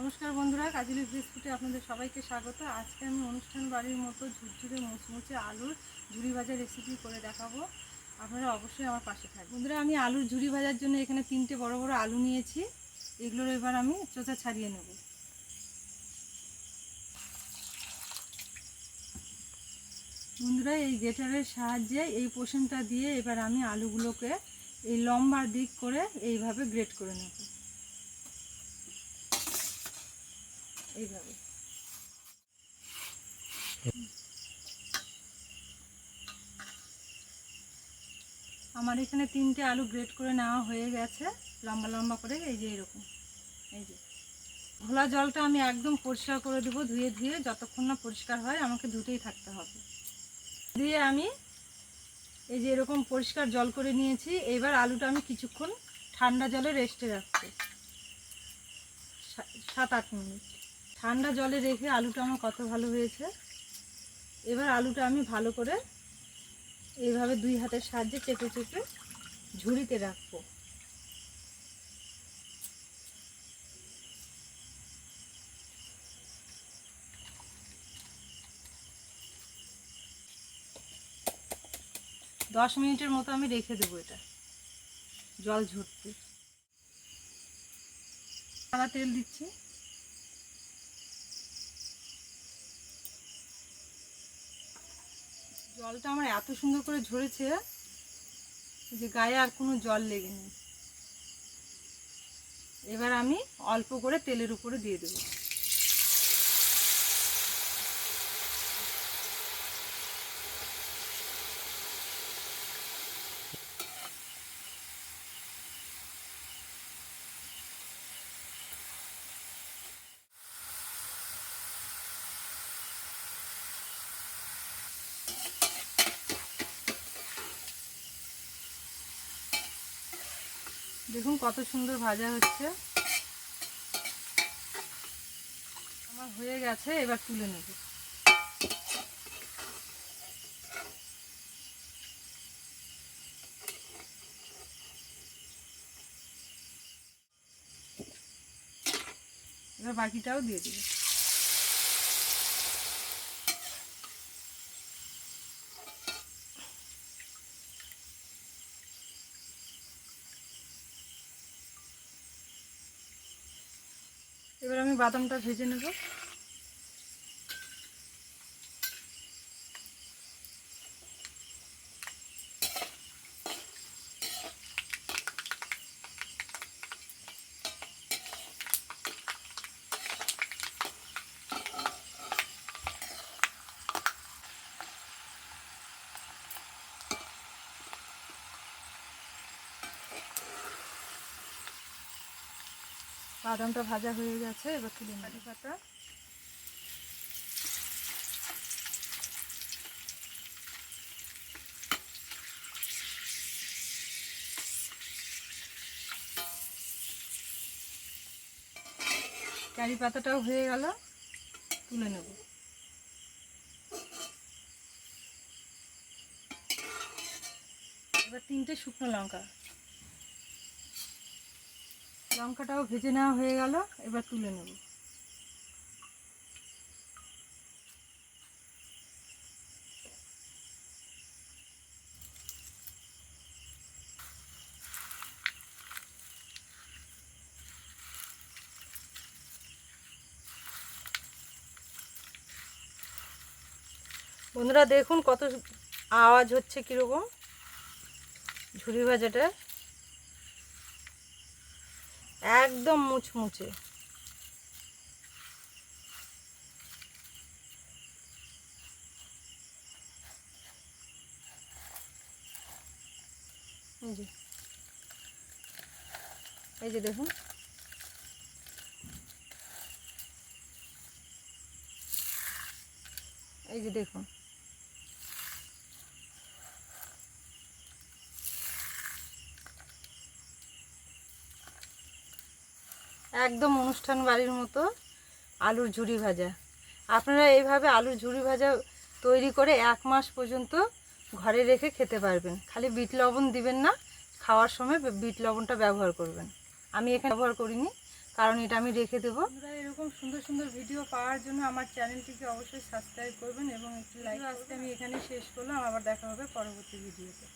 নমস্কার বন্ধুরা কাজলি বিস্কুটে আপনাদের সবাইকে স্বাগত। আজকে আমি অনুষ্ঠান বাড়ির মতো ঝুরঝুরে মুচমুচে আলুর ঝুরি ভাজা রেসিপি করে দেখাবো। আপনারা অবশ্যই আমার পাশে থাকবেন। বন্ধুরা, আমি আলুর ঝুরি ভাজার জন্য এখানে তিনটে বড় বড় আলু নিয়েছি। এগুলোর এবার আমি চোচা ছাড়িয়ে নেব। বন্ধুরা, এই গেটারের সাহায্যে এই পোষণটা দিয়ে এবার আমি আলুগুলোকে এই লম্বা দিক করে এইভাবে গ্রেট করে নেব। এইভাবে। আমার এখানে তিনটে আলু গ্রেট করে নেওয়া হয়ে গেছে। লম্বা লম্বা করে, এই যে এরকম। এই যে। ঘোলা জলটা আমি একদম পরিষ্কার করে দেবো ধুয়ে ধুয়ে, যতক্ষণ না পরিষ্কার হয়, আমাকে ধুতেই থাকতে হবে। দিয়ে আমি এই যে এরকম পরিষ্কার জল করে নিয়েছি, এবার আলুটা আমি কিছুক্ষণ ঠান্ডা জলে রেস্টে রাখছি সাত আট মিনিট। ঠান্ডা জলে রেখে আলুটা আমার কত ভালো হয়েছে। এবার আলুটা আমি ভালো করে এইভাবে দুই হাতের সাহায্যে চেপে চেপে ঝুড়িতে রাখব। দশ মিনিটের মতো আমি রেখে দেবো এটা, জল ঝরতে। সাদা তেল দিচ্ছি। জলটা আমার এত সুন্দর করে ঝরেছে যে গায়ে আর কোনো জল লেগেনি। এবার আমি অল্প করে তেলের উপরে দিয়ে দেবো। দেখুন কত সুন্দর ভাজা হচ্ছে। আমার হয়ে গেছে, এবার তুলে নেব। এবার বাকিটাও দিয়ে দেবো। এবার আমি বাদামটা ভেজে নেব। বাদামটা ভাজা হয়ে গেছে এবার তুলে কারি পাতা। কারি পাতাটাও হয়ে গেল তুলে নেব। এবার তিনটে শুকনো লঙ্কা। লঙ্কাটাও ভেজে নেওয়া হয়ে গেল, এবার তুলে নেব। বন্ধুরা দেখুন কত আওয়াজ হচ্ছে কীরকম ঝুড়ি ভাজাটা একদম মুচমুচে। যে। এই যে দেখুন। এই যে দেখুন। একদম অনুষ্ঠান বাড়ির মতো আলুর ঝুরি ভাজা। আপনারা এইভাবে আলুর ঝুরি ভাজা তৈরি করে এক মাস পর্যন্ত ঘরে রেখে খেতে পারবেন। খালি বিট লবণ দিবেন না খাওয়ার সময় বিট লবণটা ব্যবহার করবেন। আমি এখানে ব্যবহার করিনি কারণ এটা আমি রেখে দেবো। এরকম সুন্দর সুন্দর ভিডিও পাওয়ার জন্য আমার চ্যানেলটিকে অবশ্যই সাবস্ক্রাইব করবেন এবং একটি লাইক আজকে আমি এখানে শেষ করলাম আবার দেখা হবে পরবর্তী ভিডিওতে